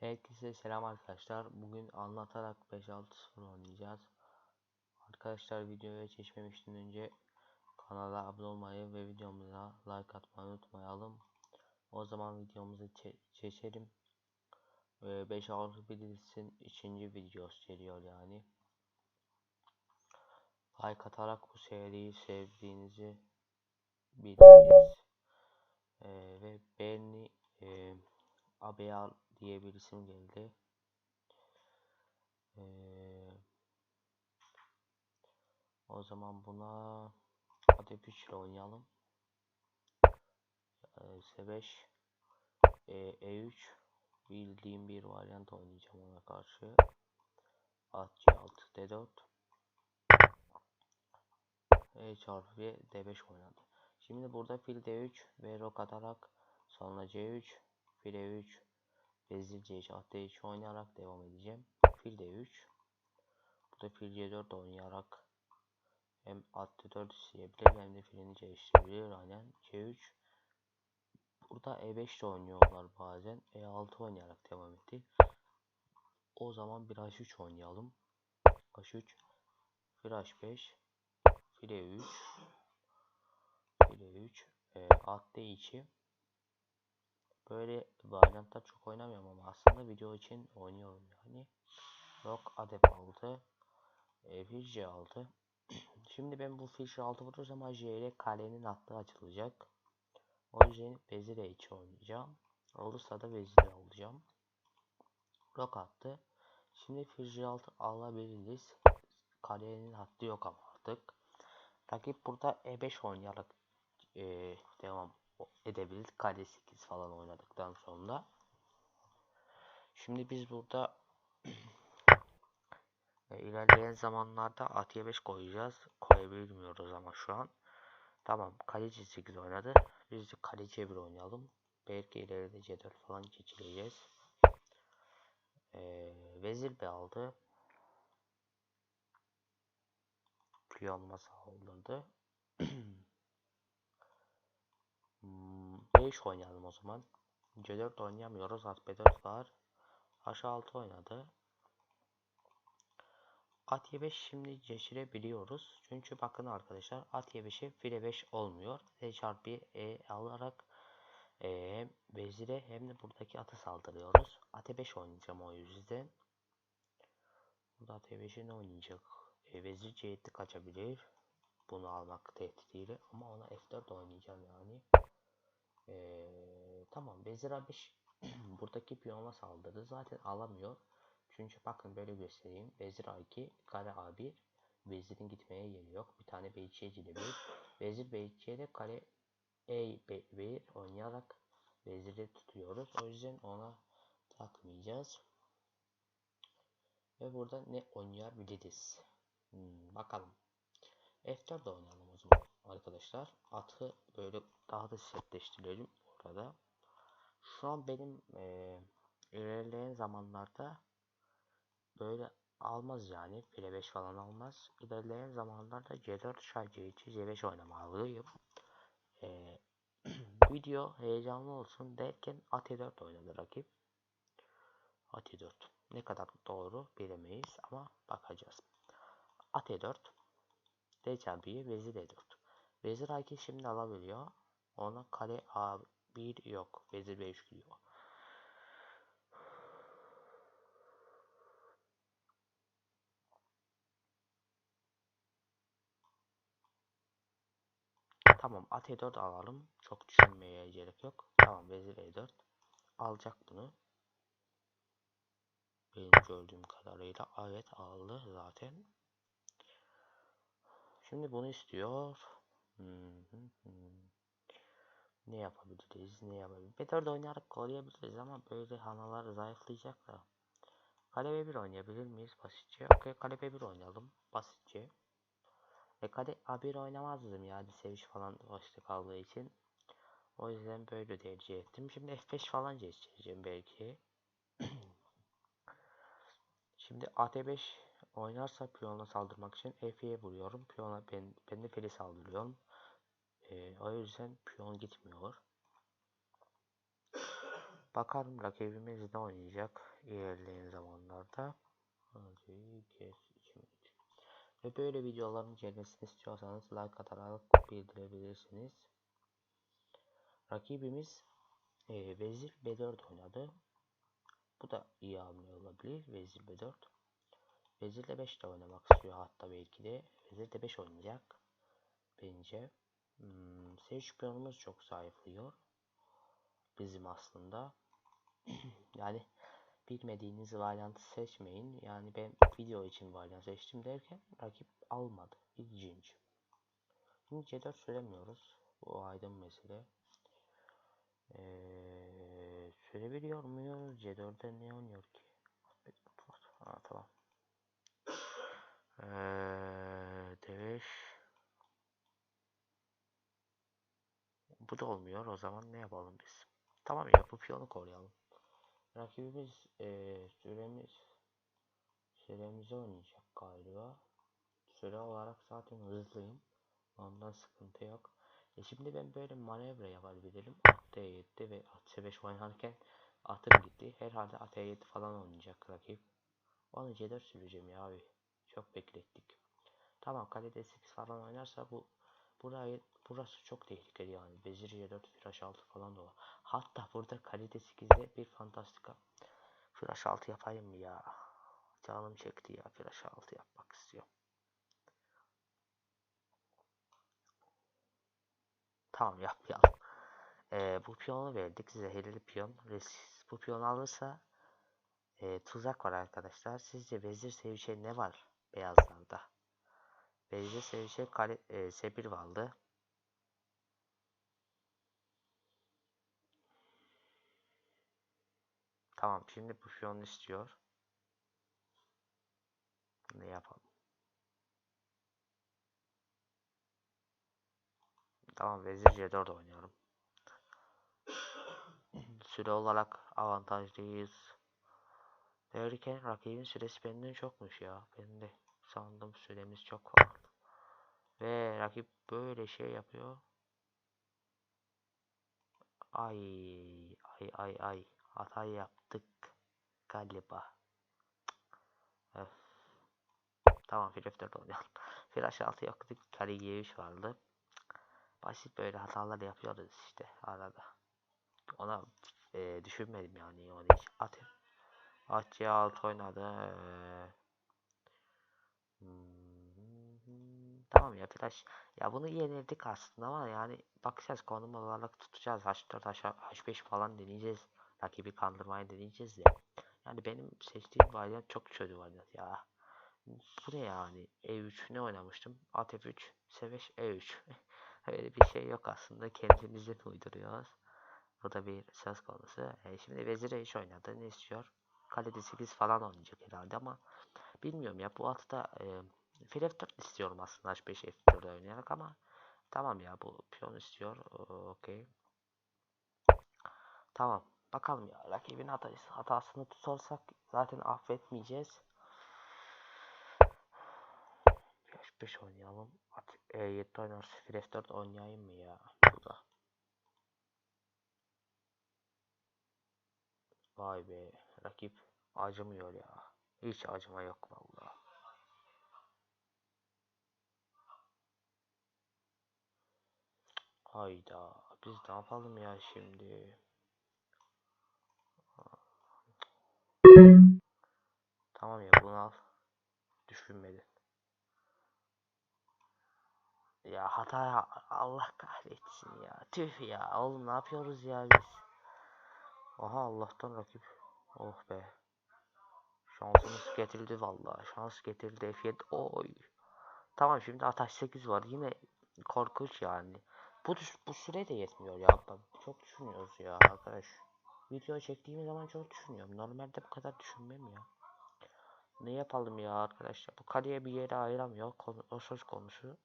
Herkese selam arkadaşlar. Bugün anlatarak 5-6-0 oynayacağız. Arkadaşlar videoya geçmemişten önce kanala abone olmayı ve videomuza like atmayı unutmayalım. O zaman videomuzu geçelim. 5-6 bilirsin ikinci videosu geliyor yani. Like atarak bu seriyi sevdiğinizi bileceğiz. Ee, ve beğeni e, abone diye bir isim geldi. Ee, o zaman buna hadi 3 ile oynayalım. Ee, S5 e, E3 bildiğim bir varyant oynayacağım ona karşı. At C6 D4 E çarpı ve D5 oynadı. Şimdi burada fil D3 ve rok atarak sonra C3 fil E3 Vezir C3 at D3 oynayarak devam edeceğim. Fil D3 Burada fil C4 oynayarak hem at D4 isteyebilir hem de filini değiştirebilir aynen. C3 Burada E5 de oynuyorlar bazen. E6 oynayarak devam etti. O zaman bir H3 oynayalım. H3 Fil H5 Fil E3 Fil E3 e, At D2 Böyle varyantlar çok oynamıyorum ama aslında video için oynuyorum yani. Rock adep aldı. E, fil aldı. Şimdi ben bu fil altı vurursam J ile kalenin hattı açılacak. O yüzden vezir E2 oynayacağım. Olursa da vezir alacağım. Rock attı. Şimdi fil altı alabiliriz. Kalenin hattı yok ama artık. Rakip burada E5 oynayarak e, devam edebilir. Kale 8 falan oynadıktan sonra. Şimdi biz burada e, ilerleyen zamanlarda at 5 koyacağız. Koyabilmiyoruz ama şu an. Tamam kaleci 8 oynadı. Biz de kaleci 1 oynayalım. Belki ileride C4 falan geçireceğiz. Ee, vezir B aldı. Piyonma saldırdı. 5 oynayalım o zaman. C4 oynayamıyoruz. At B4 var. H6 oynadı. At Y5 şimdi geçirebiliyoruz. Çünkü bakın arkadaşlar at Y5'e file 5 olmuyor. D çarpı E alarak e, vezire hem de buradaki atı saldırıyoruz. At 5 oynayacağım o yüzden. Burada at 5'e ne oynayacak? E, vezir C7 kaçabilir. Bunu almak tehdidiyle ama ona F4 oynayacağım yani. Ee, tamam Vezir A5 buradaki piyona saldırdı. Zaten alamıyor. Çünkü bakın böyle göstereyim. Vezir A2, kale A1. Vezirin gitmeye yeri yok. Bir tane B2'ye gidebilir. Vezir B2'ye de kale E1 oynayarak veziri tutuyoruz. O yüzden ona takmayacağız. Ve burada ne oynayabiliriz? Hmm, bakalım. F4 oynayalım o zaman arkadaşlar. Atı böyle daha da sertleştirelim burada. Şu an benim e, ilerleyen zamanlarda böyle almaz yani. File 5 falan almaz. İlerleyen zamanlarda C4 şah C2 C5 oynamalıyım. E, video heyecanlı olsun derken at 4 oynadı rakip. At 4 ne kadar doğru bilemeyiz ama bakacağız. At 4 D çarpıyı vezir E4. Vezir A2 şimdi alabiliyor. Ona kale A1 yok. Vezir B3 gidiyor. Tamam at E4 alalım. Çok düşünmeye gerek yok. Tamam vezir E4. Alacak bunu. Benim gördüğüm kadarıyla evet aldı zaten. Şimdi bunu istiyor. Ne yapabiliriz? Ne yapabiliriz? Better oynayarak koruyabiliriz ama böyle hanalar zayıflayacak da. Kale B1 oynayabilir miyiz basitçe? Okey kale B1 oynayalım basitçe. E kale A1 oynamazdım yani seviş falan başta kaldığı için. O yüzden böyle tercih ettim. Şimdi F5 falan geçeceğim belki. Şimdi AT5 oynarsa piyona saldırmak için F'ye vuruyorum. Piyona ben, ben de fili saldırıyorum. Ee, o yüzden piyon gitmiyor. Bakalım rakibimiz ne oynayacak ilerleyen zamanlarda. Ve böyle videoların gelmesini istiyorsanız like atarak bildirebilirsiniz. Rakibimiz e, Vezir B4 oynadı. Bu da iyi hamle olabilir. Vezir B4. Vezir de 5 de oynamak istiyor hatta belki de. Vezir de 5 oynayacak. Bence. Hmm, piyonumuz çok zayıflıyor. Bizim aslında. yani bilmediğiniz varyantı seçmeyin. Yani ben video için varyant seçtim derken rakip almadı. İlginç. Şimdi C4 süremiyoruz. Bu aydın mesele. Ee, sürebiliyor muyuz? C4'de ne oynuyor ki? Ha, tamam. Ee, D5 Bu da olmuyor. O zaman ne yapalım biz? Tamam ya bu piyonu koruyalım. Rakibimiz ee, süremiz süremizi oynayacak galiba. Süre olarak zaten hızlıyım. Ondan sıkıntı yok. E şimdi ben böyle manevra yapabilirim. At D7 ve at C5 oynarken atım gitti. Herhalde at E7 falan oynayacak rakip. Onu C4 süreceğim ya abi. Çok beklettik. Tamam kalede 8 falan oynarsa bu burayı burası çok tehlikeli yani. Vezir C4 flash 6 falan da var. Hatta burada kalede 8'de bir fantastika flash 6 yapayım mı ya? Canım çekti ya flash 6 yapmak istiyorum. Tamam yapmayalım. Ee, bu piyonu verdik. Zehirli piyon. Siz bu piyon alırsa e, tuzak var arkadaşlar. Sizce vezir sevişe ne var beyazlarda? Vezir sevişe kale, e, S1 vardı. Tamam şimdi bu piyonu istiyor. Ne yapalım? Tamam vezir C4 oynuyorum. Süre olarak avantajlıyız. Derken rakibin süresi benden çokmuş ya. Ben de sandım süremiz çok farklı. Ve rakip böyle şey yapıyor. Ay ay ay ay hata yaptık galiba. Öf. Tamam F4 oynayalım. Flash 6 yaktık. Kare G3 vardı. Basit böyle hatalar yapıyoruz işte arada. Ona e, düşünmedim yani onu hiç. At At C6 oynadı. Ee, tamam ya flash. Ya bunu yenildik aslında ama yani bakacağız konum olarak tutacağız. H4 H5 falan deneyeceğiz. Rakibi kandırmayı deneyeceğiz ya. Yani benim seçtiğim varyant çok kötü varyant ya. Bu ne yani? E3 ne oynamıştım? At F3, S5, E3. Öyle bir şey yok aslında. Kendimizden uyduruyoruz. Bu da bir söz konusu. E, şimdi Vezir E3 oynadı. Ne istiyor? Kalede 8 falan oynayacak herhalde ama bilmiyorum ya. Bu atı da e, fil F4 istiyorum aslında H5 F4 oynayarak ama tamam ya bu piyon istiyor. Okey. Tamam. Bakalım ya rakibin hatası, hatasını tutarsak zaten affetmeyeceğiz. H5 oynayalım. At E7 oynarsa fil F4 oynayayım mı ya? Burada. Vay be rakip acımıyor ya. Hiç acıma yok vallahi. Hayda biz ne yapalım ya şimdi? Tamam ya bunu al. Düşünmedin. Ya hata Allah kahretsin ya. Tüh ya oğlum ne yapıyoruz ya biz? Aha Allah'tan rakip. Oh be. Şansımız getirdi vallahi. Şans getirdi F7. Oy. Tamam şimdi Ataş 8 var. Yine korkunç yani. Bu bu süre de yetmiyor ya. Çok düşünüyoruz ya arkadaş. Video çektiğim zaman çok düşünüyorum. Normalde bu kadar düşünmem ya. Ne yapalım ya arkadaşlar? Bu kaleye bir yere ayıramıyor. Konu, o söz konusu.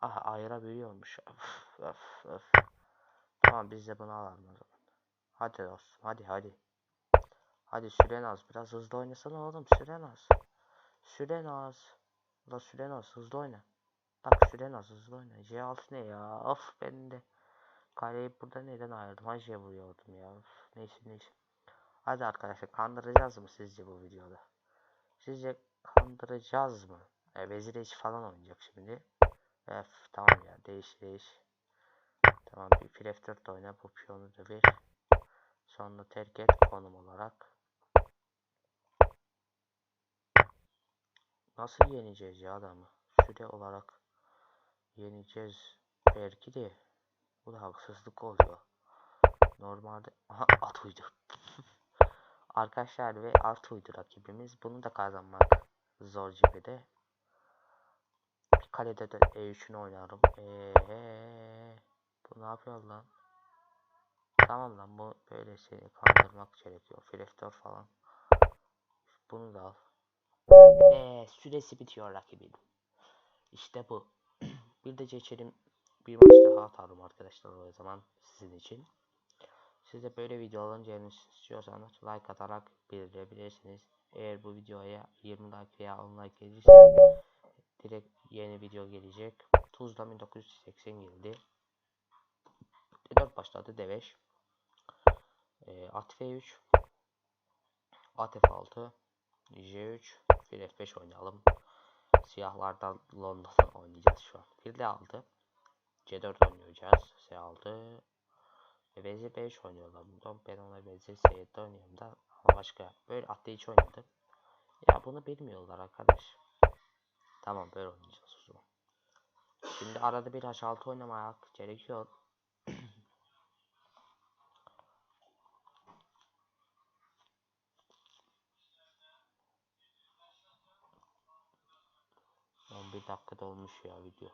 Aha ayırabiliyormuş. Öf, öf, öf. Tamam biz de bunu alalım o zaman. Hadi dostum hadi hadi. Hadi süren az. Biraz hızlı oynasana oğlum. Süren az. Süren az. La süren az. Hızlı oyna. Bak süren az. Hızlı oyna. C6 ne ya? Of ben de. Kaleyi burada neden ayırdım? Hacı'ya vuruyordum ya. Üf, Neyse neyse. Hadi arkadaşlar kandıracağız mı sizce bu videoda? Sizce kandıracağız mı? E, vezir eşi falan oynayacak şimdi. Öf tamam ya değiş değiş. Tamam bir fil F4 de oyna bu piyonu da bir. Sonra terk et konum olarak. Nasıl yeneceğiz ya adamı? Süre olarak yeneceğiz. Belki de bu da haksızlık oluyor. Normalde aha at uydu. Arkadaşlar ve at uydu rakibimiz. Bunu da kazanmak zor gibi de. Kalede de E3'ünü oynarım. Eee bu ne yapıyor lan? Tamam lan bu böyle seni kandırmak gerekiyor. Fileftor falan. Bunu da al. Ve süresi bitiyor rakibin. İşte bu. bir de geçelim. Bir maç daha atarım arkadaşlar o zaman sizin için. Siz de böyle videoların gelmesini istiyorsanız like atarak bildirebilirsiniz. Eğer bu videoya 20 like veya 10 like gelirse direkt yeni video gelecek. Tuzla 1980 geldi. D4 başladı D5. E, at F3. At F6. J3. Fil F5 oynayalım. Siyahlardan London'dan oynayacağız şu an. Fil de aldı. C4 oynayacağız. S6. Ve vezir 5 oynuyorlar. Ben ona vezir S7 oynuyorum da. Başka. Böyle at D3 oynadı. Ya bunu bilmiyorlar arkadaş. Tamam böyle oynayacağız o zaman. Şimdi arada bir H6 oynamak gerekiyor. Bir dakikada olmuş ya video.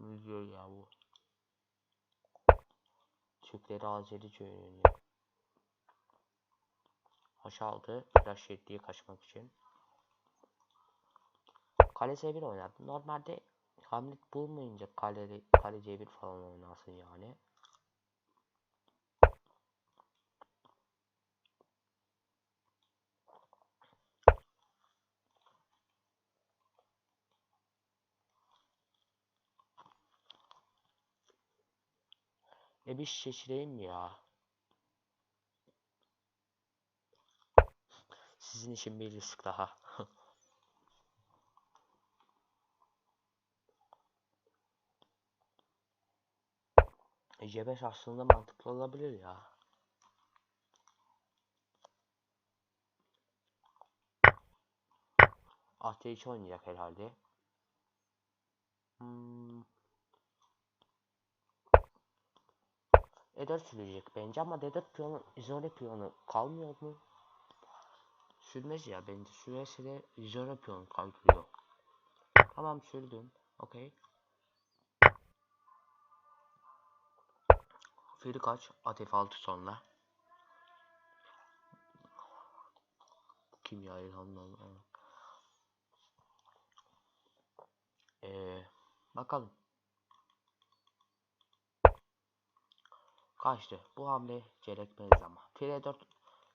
Video ya bu. Türkleri Azerice öğreniyor. H6 flash 7'ye kaçmak için. Kale C1 oynadım. Normalde Hamlet bulmayınca kale, kale C1 falan oynasın yani. E bir şişireyim ya. Sizin için bir risk daha. E, C5 aslında mantıklı olabilir ya. AT3 oynayacak herhalde. Hmm. E4 sürecek bence ama D4 piyonu, izole piyonu kalmıyor mu? Sürmez ya bence sürerse de izole piyon kalkıyor. Tamam sürdüm. Okey. Fili kaç? At F6 sonra. Kimya ilhamdan. Ee, bakalım. Kaçtı. Bu hamle gerekmez ama. File 4.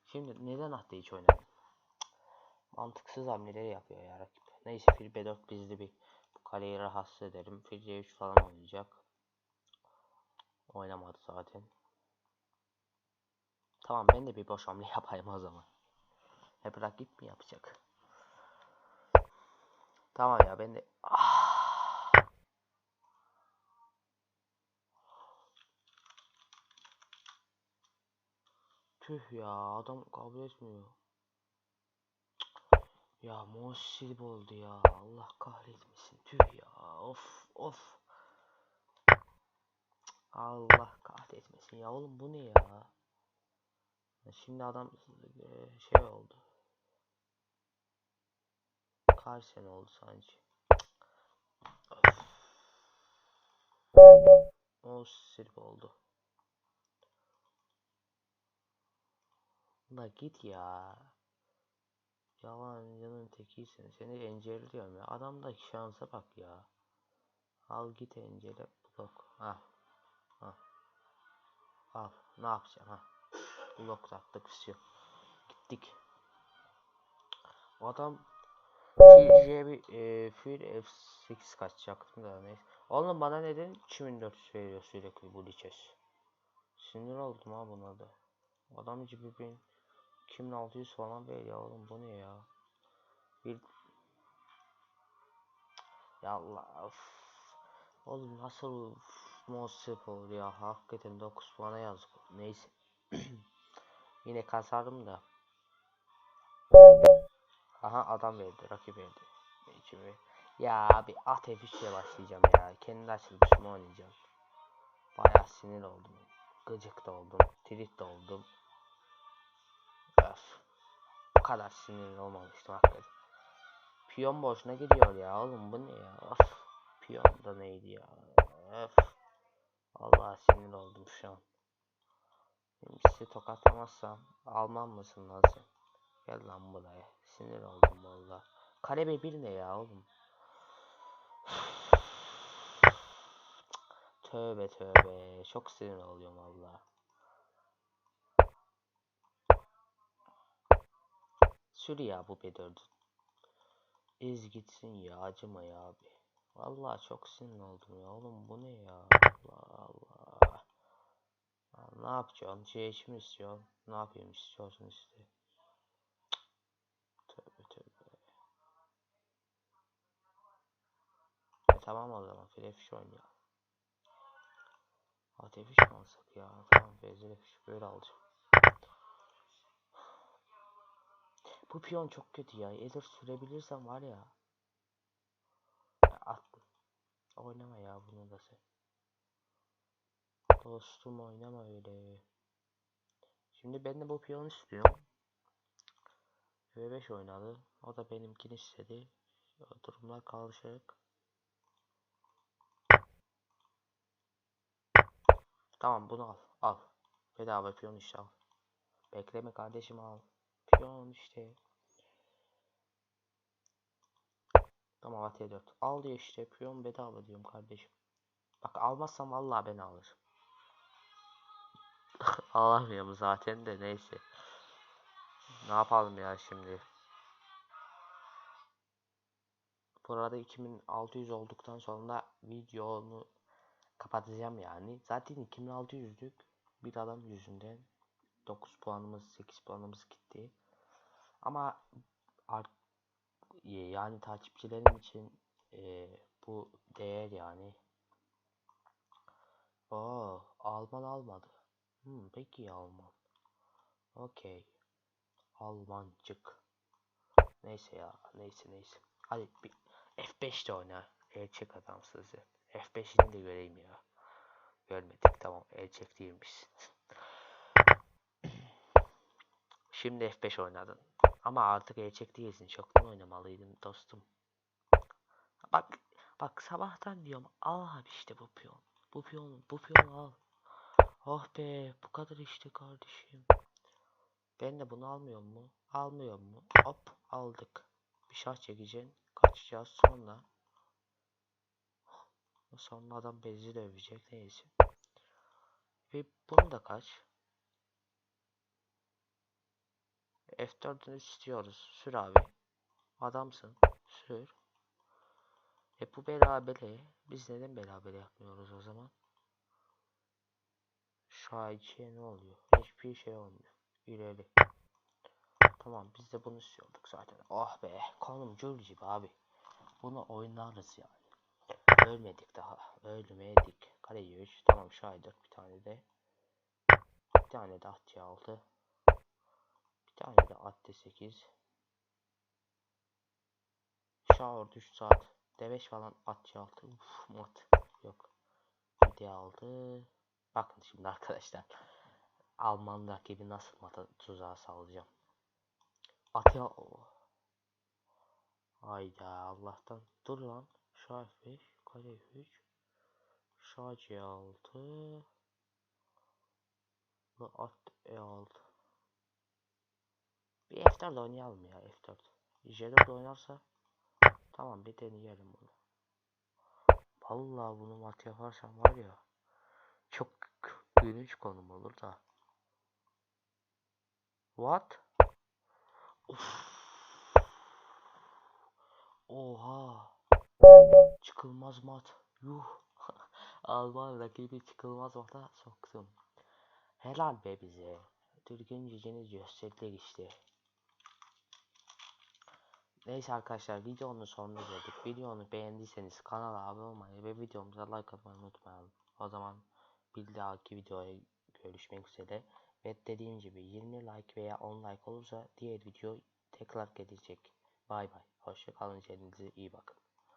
Şimdi neden attı hiç oynadım? Mantıksız hamleleri yapıyor ya rakip. Neyse fil B4 bizde bir bu kaleyi rahatsız ederim. Fil C3 falan oynayacak. Oynamadı zaten. Tamam ben de bir boş hamle yapayım o zaman. Hep rakip mi yapacak? Tamam ya ben de... Ah. Tüh ya adam kabul etmiyor. Ya Mosil oldu ya. Allah kahretmesin. Tüh ya. Of of. Allah kahretmesin ya oğlum bu ne ya? Şimdi adam şey oldu. Kaç sene oldu sanki. Sirp oldu. La git ya. Yalancının tekisin. Seni engelliyorum ya. Adamdaki şansa bak ya. Al git encele blok. Ha. Ha. Al. Ne yapacağım ha. Blok taktık bir şey. Gittik. Adam Fil J1 e, Fil F8 kaçacaktım da neyse. Oğlum bana neden 2400 veriyor sürekli bu liçes? Sinir oldum ha buna da. Adam gibi bin 2600 falan veriyor oğlum bu ne ya? Bir ya Allah of. Oğlum nasıl Mosip olur ya hakikaten 9 puana yazık. Neyse. Yine kasarım da. Aha adam verdi rakip verdi. İçimi. Ya abi at F3 başlayacağım ya. Kendi açılışımı oynayacağım. Bayağı sinir oldum. Gıcık da oldum. Tirit de oldum. Öf. Bu kadar sinirli olmamıştım hakikaten. Piyon boşuna gidiyor ya oğlum bu ne ya? Of. Piyon da neydi ya? Öf. Allah sinir oldum şu an. Şimdi sizi tokatlamazsam almam mısın lan? Gel lan buraya. Sinir oldum valla. Kare bir ne ya oğlum? Tövbe tövbe. Çok sinir oluyorum valla. Sür ya bu B4'ü. Ez gitsin ya acıma ya abi. Vallahi çok sinir oldum ya oğlum bu ne ya? Allah Allah. Ya ne yapacaksın? Şey içimi istiyorsun. Ne yapayım istiyorsun işte. Tövbe tövbe. E tamam o zaman Flash oynayalım. Ateş mi alsak ya? Tamam Flash böyle alacağım. Bu piyon çok kötü ya. Eğer sürebilirsem var ya. ya attım. Oynama ya bunu da sen. Dostum oynama öyle. Şimdi ben de bu piyon istiyorum. V5 oynadı. O da benimkini istedi. Durumlar karışık. Tamam bunu al. Al. Bedava piyon işte al. Bekleme kardeşim al. Piyon işte. Tamam at 4 Al diyor işte piyon bedava diyorum kardeşim. Bak almazsam vallahi ben alırım. Alamıyorum zaten de neyse. Ne yapalım ya şimdi. Burada 2600 olduktan sonra videonu kapatacağım yani. Zaten 2600'lük bir adam yüzünden 9 puanımız 8 puanımız gitti. Ama art yani takipçilerim için e, bu değer yani. Oo, Alman almadı. Hmm, peki Alman. Okey. Almancık. Neyse ya, neyse neyse. Hadi bir F5 de oyna. Erkek adamsız ya. F5'ini de göreyim ya. Görmedik tamam erkek değilmiş. Şimdi F5 oynadın. Ama artık erkek değilsin. Çoktan oynamalıydın dostum. Bak bak sabahtan diyorum al abi işte bu piyon. Bu piyon bu piyonu al. Oh be bu kadar işte kardeşim. Ben de bunu almıyor mu? Almıyor mu? Hop aldık. Bir şah çekeceksin. Kaçacağız sonra. Sonra adam bezi dövecek neyse. Ve bunu da kaç. F4'ünü istiyoruz. Sür abi. Adamsın. Sür. E bu berabere. Biz neden beraber yapmıyoruz o zaman? Şu A2'ye ne oluyor? Hiçbir şey olmuyor. İleri. Tamam biz de bunu istiyorduk zaten. Oh be. Konum gül gibi abi. Bunu oynarız yani. Ölmedik daha. Ölmedik. Kale 3. Tamam şu ay 4 bir tane de. Bir tane de atçı 6. Bir tane de atçı 8. Shower 3 saat. D5 falan atçı 6. Uf mat. Yok. De aldı. Bakın şimdi arkadaşlar. Alman rakibi nasıl mata tuzağı salacağım. Atya o. Hayda Allah'tan. Dur lan. Şah 5. Kale 3. Şah C6. Ve at E6. Bir F4 oynayalım ya F4. J4 oynarsa tamam bir deneyelim bunu. Vallahi bunu mat yaparsam var ya çok gülünç konum olur da. What? Of. Oha. Çıkılmaz mat. Yuh. Alman rakibi çıkılmaz orta soktum. Helal be bize. Türk'ün gücünü gösterdik işte. Neyse arkadaşlar videonun sonuna geldik. Videonu beğendiyseniz kanala abone olmayı ve videomuza like atmayı unutmayalım. O zaman bir dahaki videoya görüşmek üzere. Ve dediğim gibi 20 like veya 10 like olursa diğer video tekrar gelecek. Bay bay. Hoşçakalın kendinize iyi bakın.